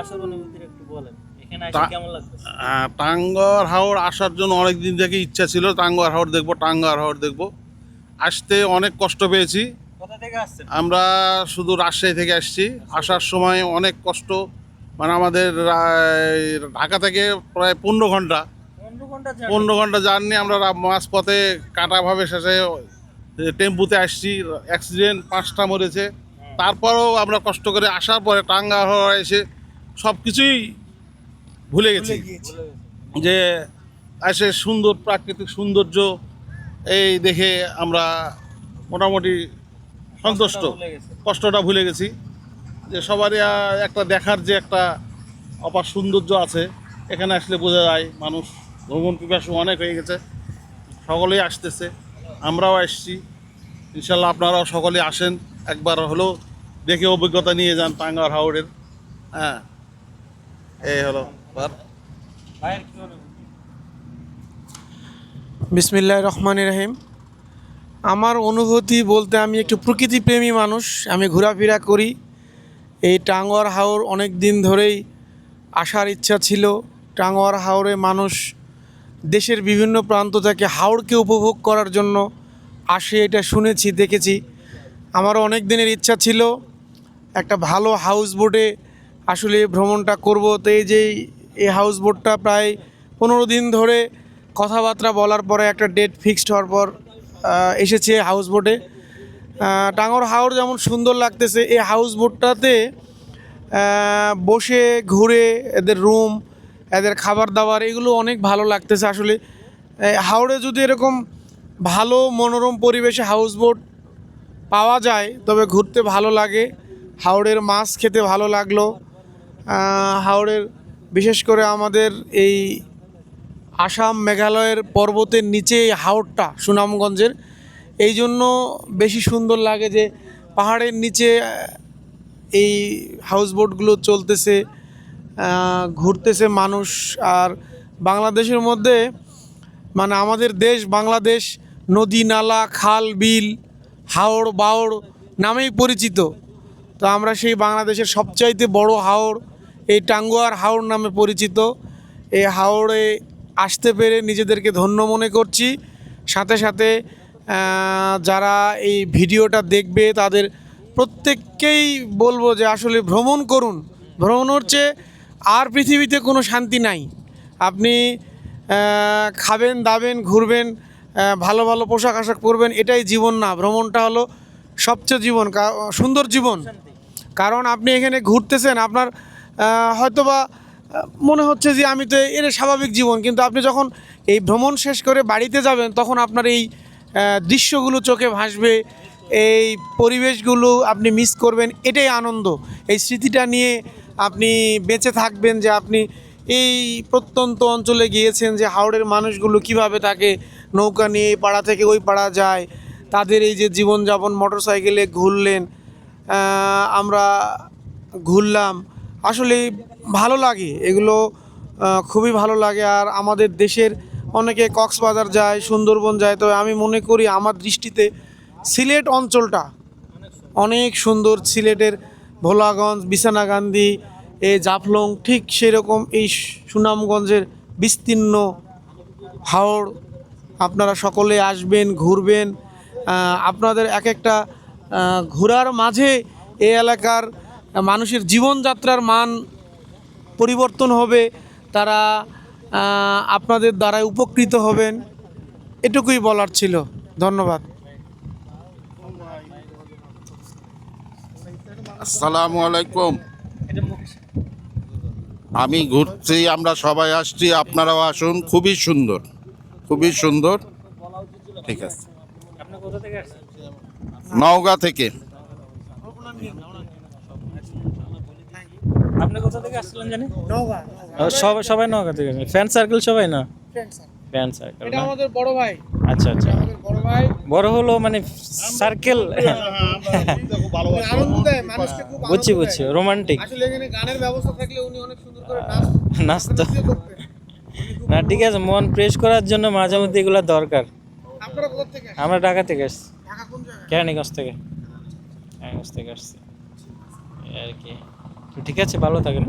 টাঙ্গুরে অনুভূতির একটু বলেন। হাওড় আসার জন্য অনেক দিন থেকে ইচ্ছা ছিল টাঙ্গর হাওড় দেখব টাঙ্গর হাওড় দেখব। আসতে অনেক কষ্ট পেয়েছি। আমরা শুধু রাজশাহী থেকে আসছি। আসার সময় অনেক কষ্ট মানে আমাদের ঢাকা থেকে প্রায় পনেরো ঘণ্টা। পনেরো ঘণ্টা। জার্নি আমরা মাঝপথে কাটাভাবে শেষে টেম্পুতে আসছি। অ্যাক্সিডেন্ট পাঁচটা মরেছে। তারপরেও আমরা কষ্ট করে আসার পরে টাঙ্গা হওয়া এসে সব কিছুই ভুলে গেছি। যে এসে সুন্দর প্রাকৃতিক সৌন্দর্য এই দেখে আমরা মোটামুটি সন্তুষ্ট। কষ্টটা ভুলে গেছি। যে সবারই আহ, একটা দেখার যে একটা অপার সৌন্দর্য আছে এখানে আসলে বোঝা যায় মানুষ ভ্রমণ পিপাসু অনেক হয়ে গেছে। সকলেই আসতেছে। আমরাও আসছি। ইনশাল্লাহ আপনারাও সকলে আসেন। একবার হলো দেখে অভিজ্ঞতা নিয়ে যান টাঙ্গার হাওড়ের। হ্যাঁ এই হলো বিসমিল্লাহ রহমান রহিম। আমার অনুভূতি বলতে আমি একটু প্রকৃতিপ্রেমী মানুষ, আমি ঘোরাফেরা করি। এই টাঙ্গর হাওর অনেক দিন ধরেই আসার ইচ্ছা ছিল। টাঙ্গুয়ার হাওরে মানুষ দেশের বিভিন্ন প্রান্ত থেকে হাওড়কে উপভোগ করার জন্য আসে, এটা শুনেছি, দেখেছি। আমারও অনেক দিনের ইচ্ছা ছিল একটা ভালো হাউস বোটে আসলে ভ্রমণটা করব। তো এই যে এই হাউস বোটটা প্রায় পনেরো দিন ধরে কথাবার্তা বলার পরে একটা ডেট ফিক্সড হওয়ার পর এসেছে হাউস বোটে টাঙ্গর হাওড় যেমন সুন্দর লাগতেছে, এই হাউস বোটটাতে বসে ঘুরে এদের রুম এদের খাবার দাবার এগুলো অনেক ভালো লাগতেছে আসলে। হাওড়ে যদি এরকম ভালো মনোরম পরিবেশে হাউস বোট পাওয়া যায়, তবে ঘুরতে ভালো লাগে। হাওড়ের মাছ খেতে ভালো লাগল। হাওড়ের বিশেষ করে আমাদের এই আসাম মেঘালয়ের পর্বতের নিচে এই হাওড়টা, সুনামগঞ্জের। এই জন্য বেশি সুন্দর লাগে যে পাহাড়ের নিচে এই হাউস বোটগুলো চলতেছে ঘুরতেছে মানুষ। আর বাংলাদেশের মধ্যে মানে আমাদের দেশ, বাংলাদেশ, নদী, নালা, খাল, বিল হাওড় বাওড় নামেই পরিচিত। তো আমরা সেই বাংলাদেশের সবচাইতে বড় হাওড়, এই টাঙ্গুয়ার হাওড় নামে পরিচিত। এই হাওড়ে আসতে পেরে নিজেদেরকে ধন্য মনে করছি। সাথে সাথে যারা এই ভিডিওটা দেখবে, তাদের প্রত্যেককেই বলব যে আসলে ভ্রমণ করুন। ভ্রমণ হচ্ছে, আর পৃথিবীতে কোনো শান্তি নাই। আপনি খাবেন, দাবেন, ঘুরবেন ভালো ভালো পোশাক আশাক পরবেন, এটাই জীবন না। ভ্রমণটা হলো সবচেয়ে জীবন সুন্দর জীবন। কারণ আপনি এখানে ঘুরতেছেন, আপনার হয়তোবা মনে হচ্ছে যে আমি তো এর স্বাভাবিক জীবন, কিন্তু আপনি যখন এই ভ্রমণ শেষ করে বাড়িতে যাবেন, তখন আপনার এই দৃশ্যগুলো চোখে ভাসবে, এই পরিবেশগুলো আপনি মিস করবেন, এটাই আনন্দ। এই স্মৃতিটা নিয়ে আপনি বেঁচে থাকবেন যে আপনি এই প্রত্যন্ত অঞ্চলে গিয়েছেন যে হাওড়ের মানুষগুলো কীভাবে থাকে নৌকা নিয়ে এই পাড়া থেকে ওই পাড়া যায়। তাদের এই যে জীবনযাপন মোটর সাইকেলে ঘুরলেন আমরা ঘুরলাম। আসলে ভালো লাগে, এগুলো খুবই ভালো লাগে। আর আমাদের দেশের অনেকে কক্সবাজার যায়, সুন্দরবন যায়, তবে আমি মনে করি আমার দৃষ্টিতে সিলেট অঞ্চলটা অনেক সুন্দর। সিলেটের ভোলাগঞ্জ বিছানাকান্দি এ জাফলং, ঠিক সেরকম এই সুনামগঞ্জের বিস্তীর্ণ হাওড় আপনারা সকলে আসবেন, ঘুরবেন। আপনাদের এক একটা ঘোরার মাঝে এ এলাকার মানুষের জীবনযাত্রার মান পরিবর্তন হবে, তারা আপনাদের দ্বারাই উপকৃত হবেন। এটুকুই বলার ছিল। ধন্যবাদ। আসসালামু আলাইকুম। আমি ঘুরছি, আমরা সবাই আসছি, আপনারাও আসুন, খুবই সুন্দর। খুবই সুন্দর। ঠিক আছে। আপনি কোথা থেকে আসছেন? নওগাঁ থেকে। আপনি কোথা থেকে আসছিলেন জানি? সবাই সবাই নৌকা থেকে ফ্রেন্ড সার্কেল সবাই না? Friend circle. এটা আমাদের বড় ভাই। আচ্ছা আচ্ছা। আমাদের বড় ভাই। বড় হলো মানে সার্কেল। বুঝছি বুঝছি। রোমান্টিক আসলে এখানে গানের ব্যবস্থা থাকলে উনি অনেক সুন্দর করে নাচ নাচতো। না ঠিক আছে মন ফ্রেশ করার জন্য মাঝে মধ্যে এগুলো দরকার? আমরা ঢাকা থেকে আসছি। কেরানীগঞ্জ থেকে। কেরানীগঞ্জ থেকে আসছি। আর কি। ঠিক আছে ভালো থাকেন।